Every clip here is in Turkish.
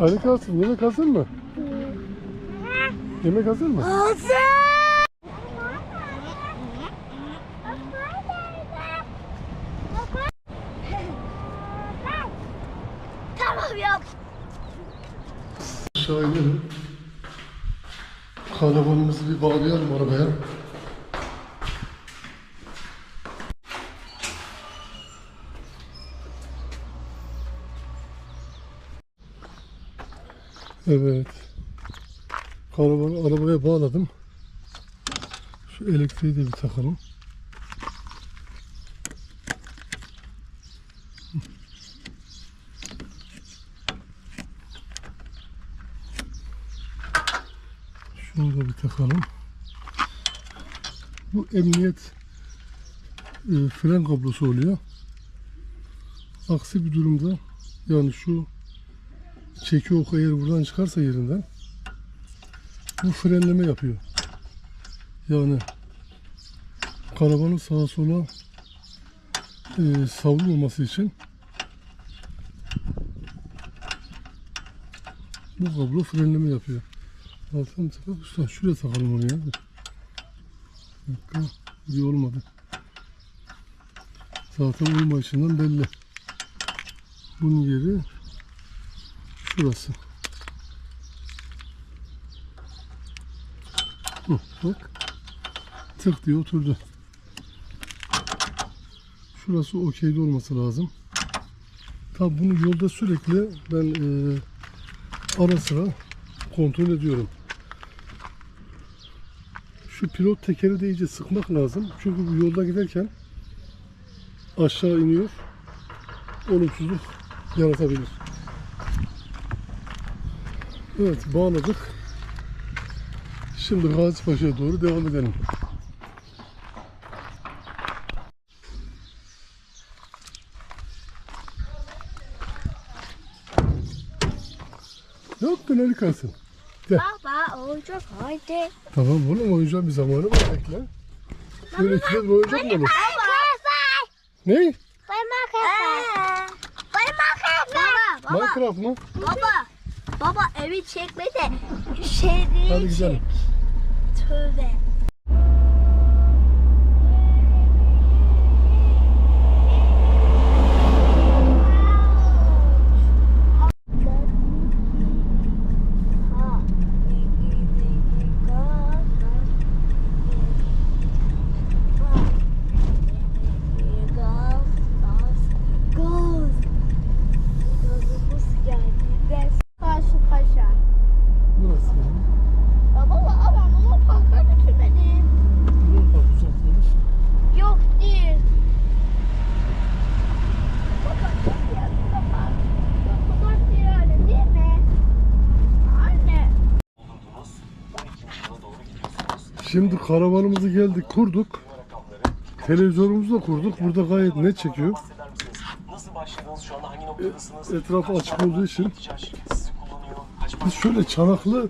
Ali Kasım yemek hazır mı? Yemek hazır mı? Tamam yap. Aşağı inelim. Karavanımızı bir bağlayalım arabaya. Evet. Karavanı arabaya bağladım. Şu elektriği de bir takalım. Şunu da bir takalım. Bu emniyet e, fren kablosu oluyor. Aksi bir durumda yani şu çeki ok eğer buradan çıkarsa yerinden bu frenleme yapıyor. Yani karavanın sağa sola e, savrulmaması için bu kablo frenleme yapıyor. Alttan takıp usta şuraya takalım onu ya. Bir dakika. Bir olmadı. Zaten uyumayışından belli. Bunun yeri şurası. Hı, bak. Tık diye oturdu. Şurası okeyde olması lazım. Tabi bunu yolda sürekli ben eee ara sıra kontrol ediyorum. Şu pilot tekeri de iyice sıkmak lazım. Çünkü bu yolda giderken aşağı iniyor. Olumsuzluk yaratabilir. Evet bağladık. Şimdi Gazi Paşa'ya doğru devam edelim. Ne yaptın Ali Kasım? Baba oyuncak haydi. Tamam oğlum oyuncağın bir zamanı var bekle. Böyle ikide bir oyuncak mı olur? Ne? Minecraft. Baba, Minecraft mı? baba. Baba evi çekme de şehri çek. Tövbe. Karşı paşa. Burası yani. Baba ama bunu parka götürmedin. Bunun bak uzatılmış. Yok değil. Baba çok yakında park. Çok uzak değil öyle değil mi? Anne. Şimdi karavanımızı geldik kurduk. Televizyonumuzu da kurduk. Burada gayet net çekiyor. Nasıl başladınız şu anda hangi noktadasınız? Etrafı açık olduğu için biz şöyle çanaklı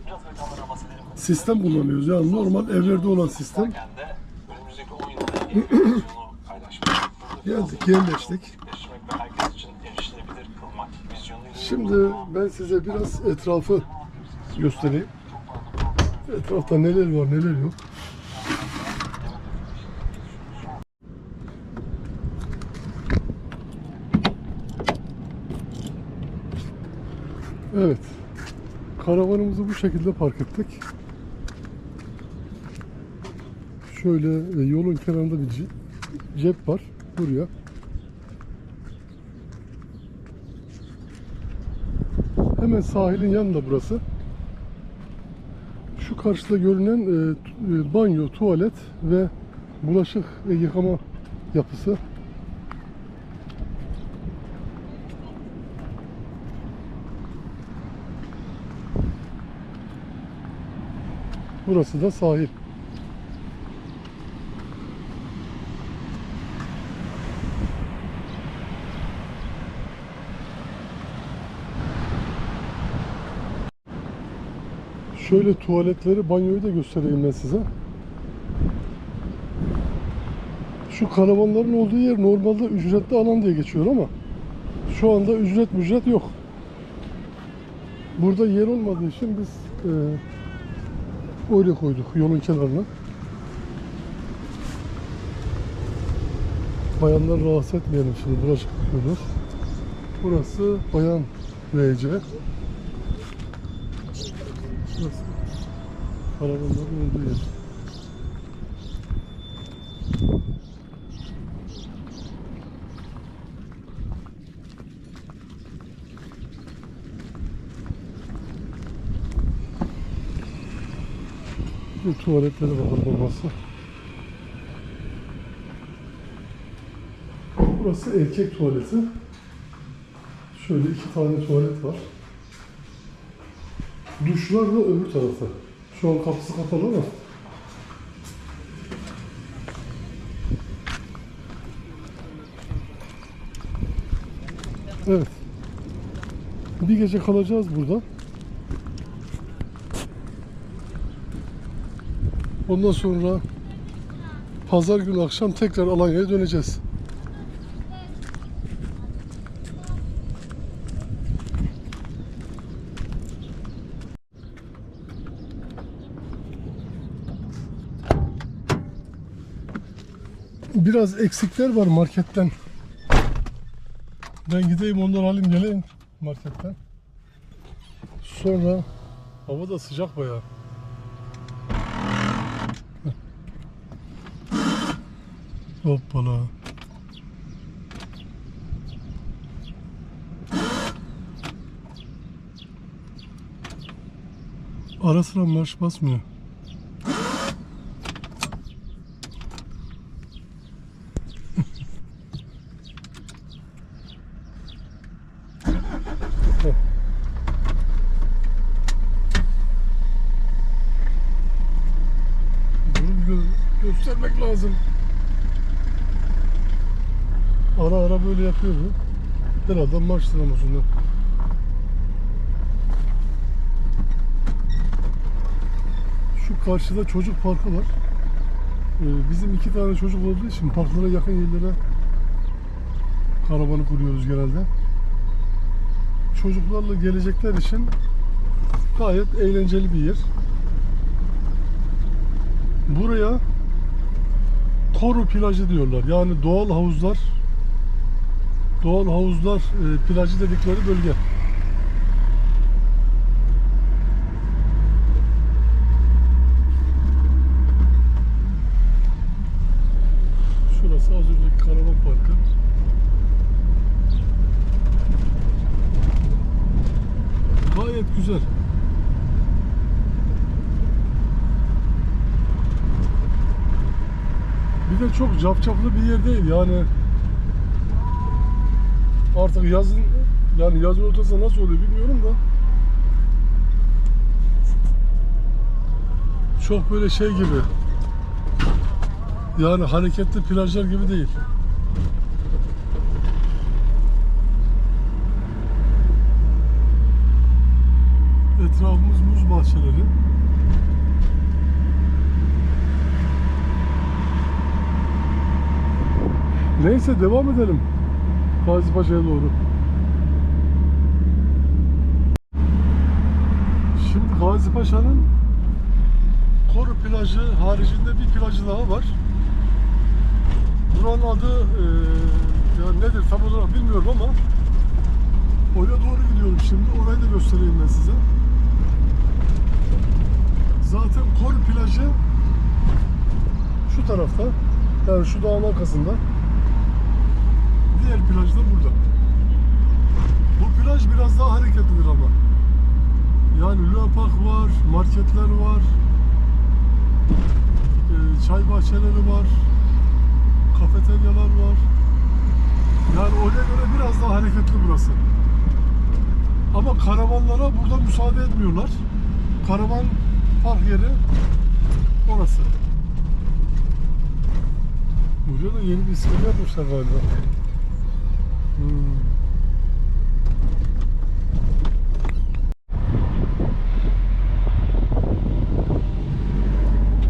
sistem kullanıyoruz. Yani normal evlerde olan sistem. Ben de önümüzdeki 10 yılda yeni vizyonu paylaşmak. Geldik, yerleştik. Şimdi ben size biraz etrafı göstereyim. Etrafta neler var neler yok. Evet. Karavanımızı bu şekilde park ettik. Şöyle e, yolun kenarında bir ce- cep var. Buraya. Hemen sahilin yanında burası. Şu karşıda görünen e, e, banyo, tuvalet ve bulaşık yıkama yapısı. Burası da sahil. Şöyle tuvaletleri, banyoyu da göstereyim ben size. Şu karavanların olduğu yer normalde ücretli alan diye geçiyor ama şu anda ücret mücret yok. Burada yer olmadığı için biz e, öyle koyduk yolun kenarına. Bayanlar rahatsız etmeyelim şimdi bulaşık yıkıyorlar. Burası bayan WC. Burası karavanların olduğu yer. Bir tuvaletlere bakalım olmazsa. Burası erkek tuvaleti. Şöyle iki tane tuvalet var. Duşlar da öbür tarafta. Şu an kapısı kapalı ama. Evet. Bir gece kalacağız burada. Ondan sonra pazar günü akşam tekrar Alanya'ya döneceğiz. Biraz eksikler var marketten. Ben gideyim onları alayım geleyim marketten. Sonra hava da sıcak bayağı. Hoppala. Ara sıra marş basmıyor. Bunu gö- göstermek lazım. Ara ara böyle yapıyor bu. Herhalde marş sinemasında. Şu karşıda çocuk parkı var. Ee, bizim iki tane çocuk olduğu için parklara yakın yerlere karavanı kuruyoruz genelde. Çocuklarla gelecekler için gayet eğlenceli bir yer. Buraya Koru plajı diyorlar. Yani doğal havuzlar doğal havuzlar e, plajı dedikleri bölge. Şurası az önceki parkı. Gayet güzel. Bir de çok cafcaflı bir yer değil yani artık yazın yani yazın ortasında nasıl oluyor bilmiyorum da çok böyle şey gibi yani hareketli plajlar gibi değil. Etrafımız muz bahçeleri. Neyse devam edelim. Gazi Paşa'ya doğru. Şimdi Gazi Paşa'nın Koru plajı haricinde bir plajı daha var. Buranın adı eee ya nedir tam olarak bilmiyorum ama oraya doğru gidiyorum şimdi. Orayı da göstereyim ben size. Zaten Koru plajı şu tarafta. Yani şu dağın arkasında. Diğer plaj da burada. Bu plaj biraz daha hareketlidir ama. Yani Luna Park var, marketler var, e, çay bahçeleri var, kafeteryalar var. Yani oraya göre biraz daha hareketli burası. Ama karavanlara burada müsaade etmiyorlar. Karavan park yeri orası. Buraya da yeni bir iskele yapmışlar galiba. Hmm.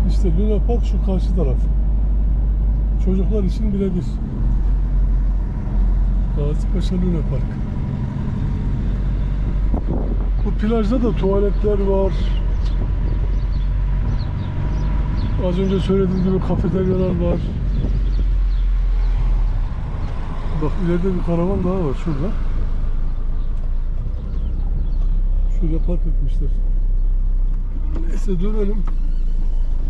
İşte Luna Park şu karşı taraf. Çocuklar için birebir. Gazi Paşa Luna Park. Bu plajda da tuvaletler var. Az önce söylediğim gibi kafeteryalar var. Bak ileride bir karavan daha var şurada. Şurada park etmişler. Neyse dönelim.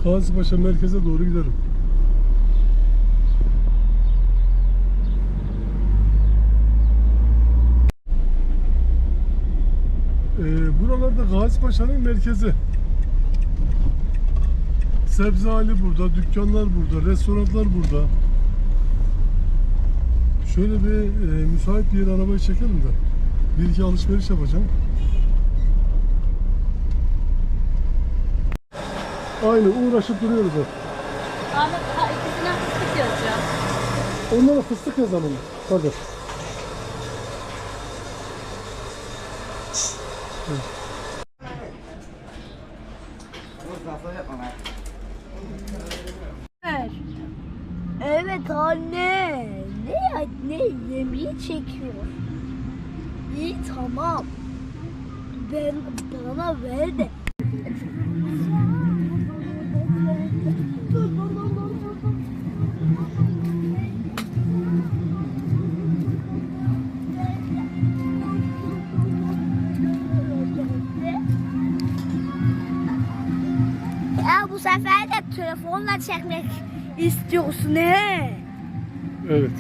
Gazipaşa merkeze doğru gidelim. Ee, buralarda Gazipaşa'nın merkezi. Sebze hali burada, dükkanlar burada, restoranlar burada. Şöyle bir e, müsait bir yere arabayı çekelim de bir iki alışveriş yapacağım. Aynı uğraşıp duruyoruz hep. Ahmet ha, ikisine fıstık yazacağım. Onlara fıstık yazalım. Hadi. Evet anne. Çekiyor. İyi tamam. Ben bana ver de. Ya telefonla çekmek istiyorsun he? Evet.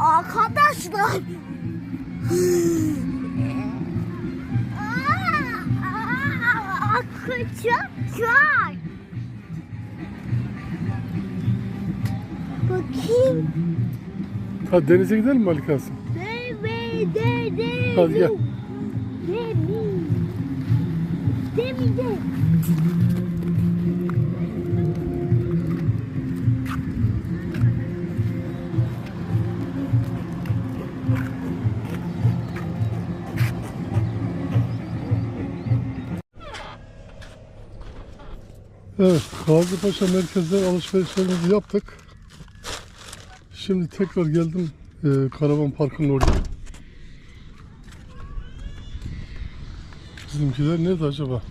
Arkadaşlar. Aa, Akıcaklar. Bakayım. Hadi denize gidelim mi Ali Kasım? Hadi gel. Demi. Demi de. Evet, Gazipaşa merkezden alışverişlerimizi yaptık. Şimdi tekrar geldim e, karavan parkının oraya. Bizimkiler nerede acaba?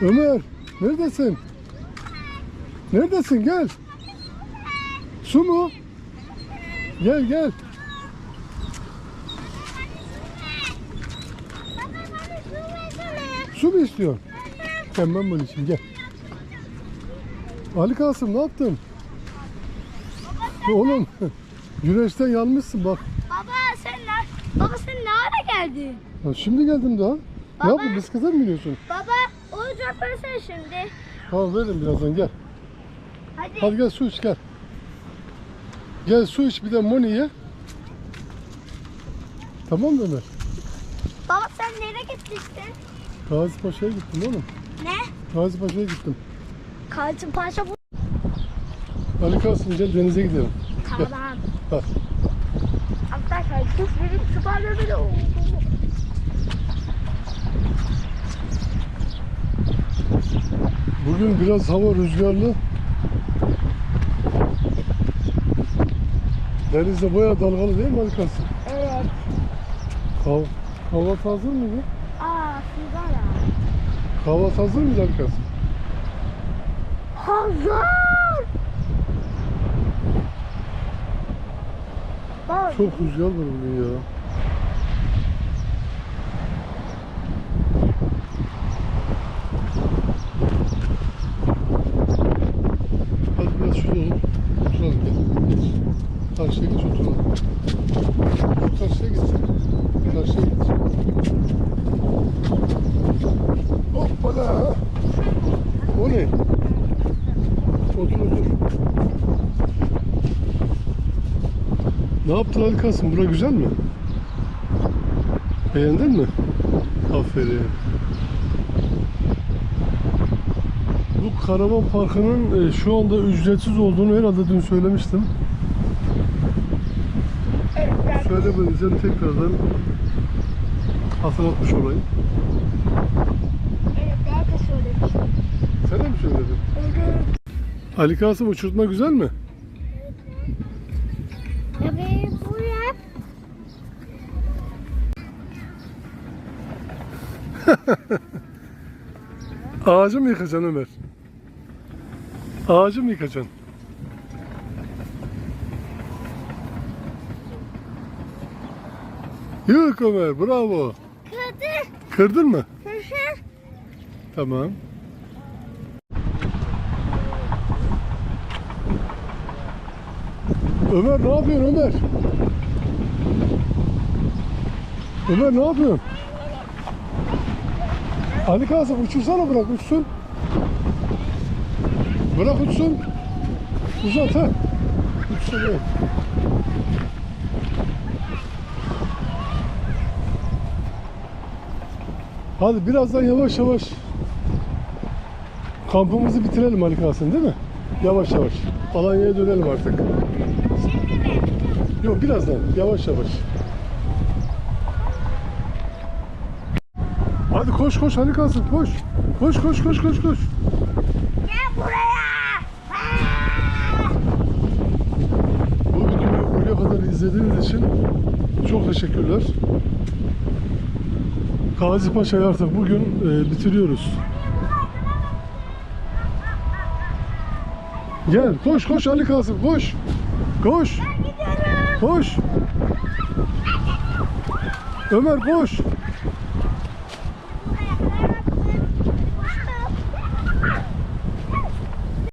Ömer, neredesin? Neredesin? Gel. Su mu? Gel gel. Su mu istiyorsun? Hemen böyle için gel. Ali Kasım ne yaptın? Oğlum güneşten yanmışsın bak. Baba sen ne? Baba sen ne ara geldin? Ya şimdi geldim daha. Ne Baba. yaptın? Bisiklete mi biniyorsun? Baba oyuncak versene şimdi. Tamam veririm birazdan gel. Hadi. Hadi gel su iç gel. Gel su iç bir de moni ye. Tamam mı Ömer? Baba sen nereye gittin? Gazi Paşa'ya gittim oğlum. Ne? Gazi Paşa'ya gittim. Kalçın paşa bu. Ali Kasım gel denize gidelim. Tamam. Bak. Arkadaşlar kız benim süper bile oldu. Bugün biraz hava rüzgarlı. Denizde bayağı dalgalı değil mi Ali Kasım? Evet. Kav kahvaltı hazır mıydı? Kahvaltı hazır mıydı Ali Kasım? Hazır. Çok rüzgar var bugün ya. Ne yaptın Ali Kasım? Bura güzel mi? Beğendin mi? Aferin. Bu karavan parkının e, şu anda ücretsiz olduğunu herhalde dün söylemiştim. Söylemediysem tekrardan hatırlatmış olayım. Evet, ben de söylemiştim. Sen de mi söyledin? Ali Kasım uçurtma güzel mi? Ağacı mı yıkacaksın Ömer? Ağacı mı yıkacaksın? Yık Ömer bravo. Kırdı. Kırdın mı? Hı hı. Tamam. Ömer ne yapıyorsun Ömer? Ömer ne yapıyorsun? Ali Kasım uçursana bırak uçsun. Bırak uçsun. Uzat ha. Uçsun evet. Hadi birazdan yavaş yavaş kampımızı bitirelim Ali Kasım değil mi? Yavaş yavaş. Alanya'ya dönelim artık. Şimdi mi? Yok birazdan yavaş yavaş. Hadi koş koş Ali Kasım koş. Koş koş koş koş koş. Gel buraya. Bu videoyu buraya kadar izlediğiniz için çok teşekkürler. Gazi Paşa'yı artık bugün e, bitiriyoruz. Gel koş koş Ali Kasım koş. Koş. Koş. Ömer koş.